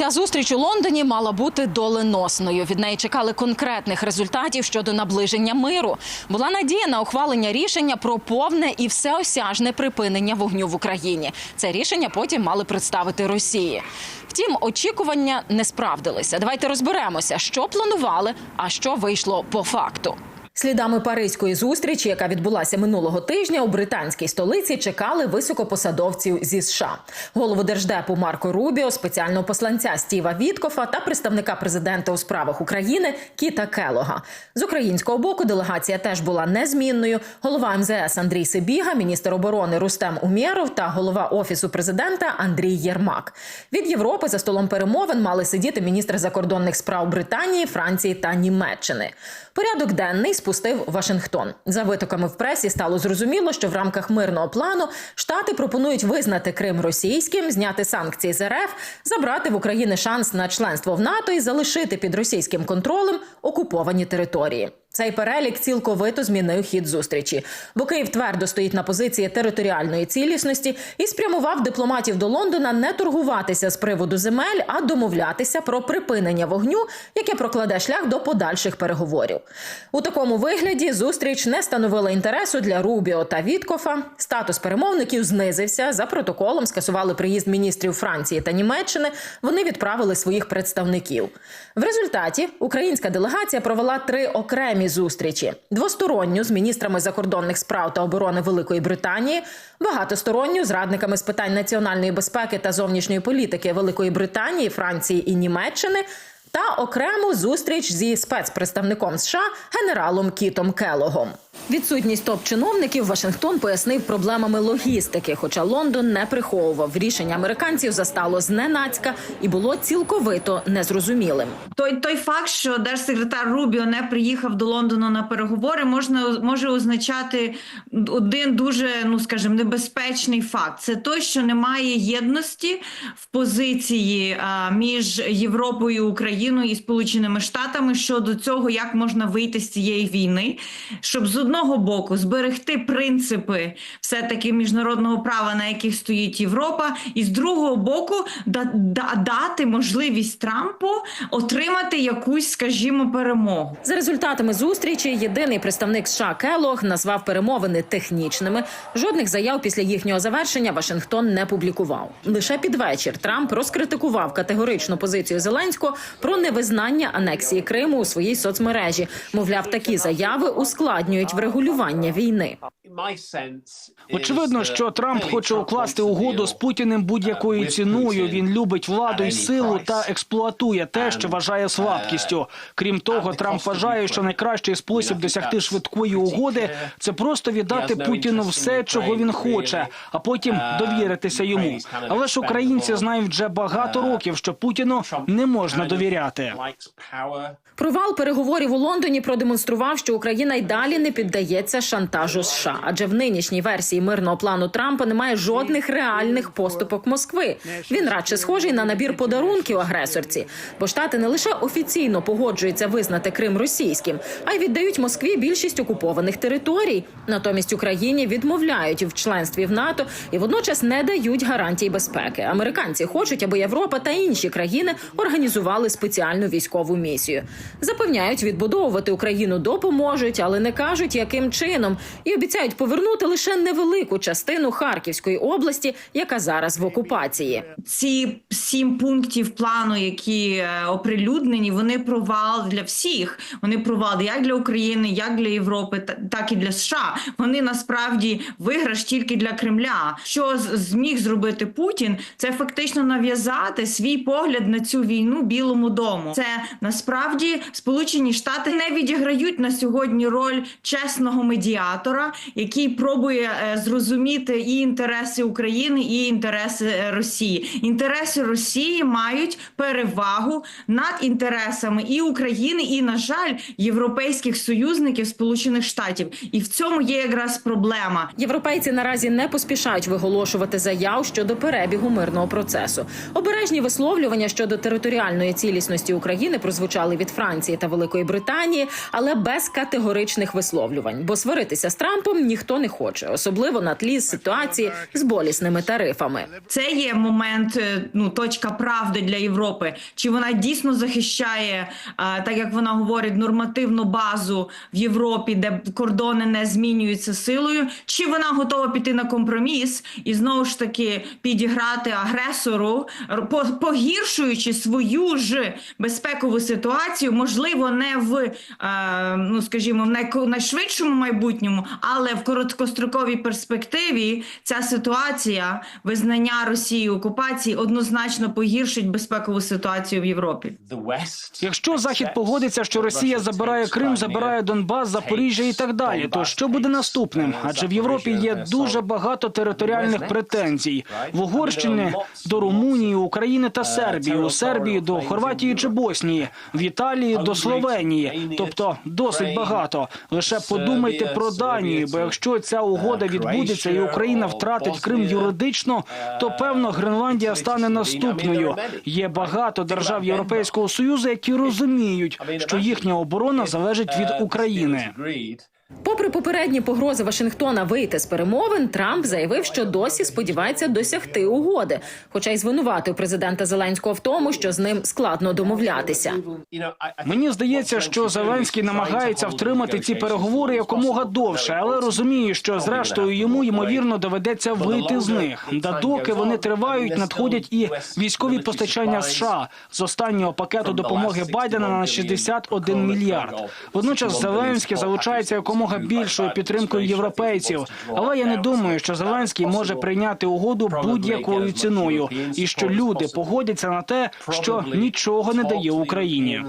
Ця зустріч у Лондоні мала бути доленосною. Від неї чекали конкретних результатів щодо наближення миру. Була надія на ухвалення рішення про повне і всеосяжне припинення вогню в Україні. Це рішення потім мали представити Росії. Втім, очікування не справдилися. Давайте розберемося, що планували, а що вийшло по факту. Слідами паризької зустрічі, яка відбулася минулого тижня у британській столиці, чекали високопосадовців зі США. голову держдепу Марко Рубіо, спеціального посланця Стіва Віткофа та представника президента у справах України Кіта Келога. З українського боку делегація теж була незмінною. Голова МЗС Андрій Сибіга, міністр оборони Рустем Умєров та голова офісу президента Андрій Єрмак. Від Європи за столом перемовин мали сидіти міністри закордонних справ Британії, Франції та Німеччини. Порядок денний спустив Вашингтон. За витоками в пресі стало зрозуміло, що в рамках мирного плану штати пропонують визнати Крим російським, зняти санкції з РФ, забрати в України шанс на членство в НАТО і залишити під російським контролем окуповані території. Цей перелік цілковито змінив хід зустрічі, бо Київ твердо стоїть на позиції територіальної цілісності і спрямував дипломатів до Лондона не торгуватися з приводу земель, а домовлятися про припинення вогню, яке прокладе шлях до подальших переговорів. У такому вигляді зустріч не становила інтересу для Рубіо та Віткофа. Статус перемовників знизився. За протоколом скасували приїзд міністрів Франції та Німеччини. Вони відправили своїх представників. В результаті українська делегація провела три окремі зустрічі: двосторонню з міністрами закордонних справ та оборони Великої Британії, багатосторонню з радниками з питань національної безпеки та зовнішньої політики Великої Британії, Франції і Німеччини. Та окрему зустріч зі спецпредставником США генералом Кітом Келогом. Відсутність топ-чиновників Вашингтон пояснив проблемами логістики, хоча Лондон не приховував. Рішення американців застало зненацька і було цілковито незрозумілим. Той той факт, що держсекретар Рубіо не приїхав до Лондону на переговори, можна може означати один дуже, ну скажімо, небезпечний факт. Це той, що немає єдності в позиції а, між Європою, Україною і Сполученими Штатами щодо цього, як можна вийти з цієї війни, щоб з одного боку зберегти принципи все таки міжнародного права, на яких стоїть Європа, і з другого боку да, да, дати можливість Трампу отримати якусь, скажімо, перемогу. За результатами зустрічі єдиний представник США Келог назвав перемовини технічними. Жодних заяв після їхнього завершення Вашингтон не публікував. Лише під вечір Трамп розкритикував категоричну позицію Зеленського про невизнання анексії Криму у своїй соцмережі. Мовляв, такі заяви ускладнюють врегулювання війни. Очевидно, що Трамп хоче укласти угоду з Путіним будь-якою ціною. Він любить владу і силу та експлуатує те, що вважає слабкістю. Крім того, Трамп вважає, що найкращий спосіб досягти швидкої угоди це просто віддати Путіну все, чого він хоче, а потім довіритися йому. Але ж українці знають вже багато років, що Путіну не можна довіряти. Провал переговорів у Лондоні продемонстрував, що Україна й далі не піддається шантажу США, адже в нинішній версії мирного плану Трампа немає жодних реальних поступок Москви. Він радше схожий на набір подарунків агресорці, бо штати не лише офіційно погоджуються визнати Крим російським, а й віддають Москві більшість окупованих територій. Натомість Україні відмовляють в членстві в НАТО і водночас не дають гарантій безпеки. Американці хочуть, аби Європа та інші країни організували спеціальну військову місію. Запевняють, відбудовувати Україну допоможуть, але не кажуть, яким чином, і обіцяють повернути лише невелику частину Харківської області, яка зараз в окупації. Ці сім пунктів плану, які е, оприлюднені, вони провал для всіх. Вони провал як для України, як для Європи, та- так і для США. Вони насправді виграш тільки для Кремля. Що зміг зробити Путін, це фактично нав'язати свій погляд на цю війну Білому дому. Це насправді Сполучені Штати не відіграють на сьогодні роль чесного медіатора, який пробує е, зрозуміти і інтереси України, і інтереси е, Росії. Інтереси Росії мають перевагу над інтересами і України, і на жаль, європейських союзників Сполучених Штатів. І в цьому є якраз проблема. Європейці наразі не поспішають виголошувати заяв щодо перебігу мирного процесу. Обережні висловлювання щодо територіальної цілісності України прозвучали від Франції та Великої Британії, але без категоричних висловлювань. Висловлювань, бо сваритися з Трампом ніхто не хоче, особливо на тлі ситуації з болісними тарифами. Це є момент, е, ну точка правди для Європи. Чи вона дійсно захищає, е, так як вона говорить, нормативну базу в Європі, де кордони не змінюються силою, чи вона готова піти на компроміс і знову ж таки підіграти агресору, погіршуючи свою ж безпекову ситуацію, можливо, не в е, ну скажімо, в найко- найшвидшому майбутньому, але в короткостроковій перспективі ця ситуація визнання Росії окупації однозначно погіршить безпекову ситуацію в Європі. Якщо Захід погодиться, що Росія забирає Крим, забирає Донбас, Запоріжжя і так далі, то що буде наступним? Адже в Європі є дуже багато територіальних претензій в Угорщині до Румунії, України та Сербії, у Сербії до Хорватії чи Боснії, в Італії до Словенії. Тобто досить багато. Лише подумайте про Данію, бо якщо ця угода відбудеться і Україна втратить Крим юридично, то певно Гренландія стане наступною. Є багато держав Європейського союзу, які розуміють, що їхня оборона залежить від України. Попри попередні погрози Вашингтона вийти з перемовин, Трамп заявив, що досі сподівається досягти угоди, хоча й звинуватив президента Зеленського в тому, що з ним складно домовлятися. Мені здається, що Зеленський намагається втримати ці переговори якомога довше, але розуміє, що зрештою йому ймовірно доведеться вийти з них. Да доки вони тривають, надходять і військові постачання США з останнього пакету допомоги Байдена на 61 мільярд. Водночас Зеленський залучається якомога більшою підтримкою європейців. Але я не думаю, що Зеленський може прийняти угоду будь-якою ціною, і що люди погодяться на те, що нічого не дає Україні.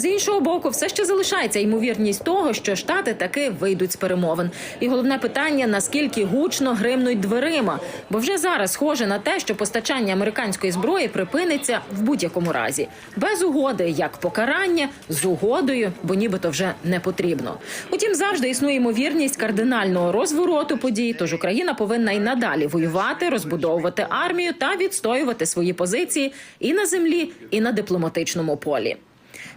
З іншого боку, все ще залишається ймовірність того, що штати таки вийдуть з перемовин. І головне питання: наскільки гучно гримнуть дверима, бо вже зараз схоже на те, що постачання американської зброї припиниться в будь-якому разі, без угоди, як покарання, з угодою, бо нібито вже не потрібно. Утім, завжди існує ймовірність кардинального розвороту подій. Тож Україна повинна й надалі воювати, розбудовувати армію та відстоювати свої позиції і на землі, і на дипломатичному полі.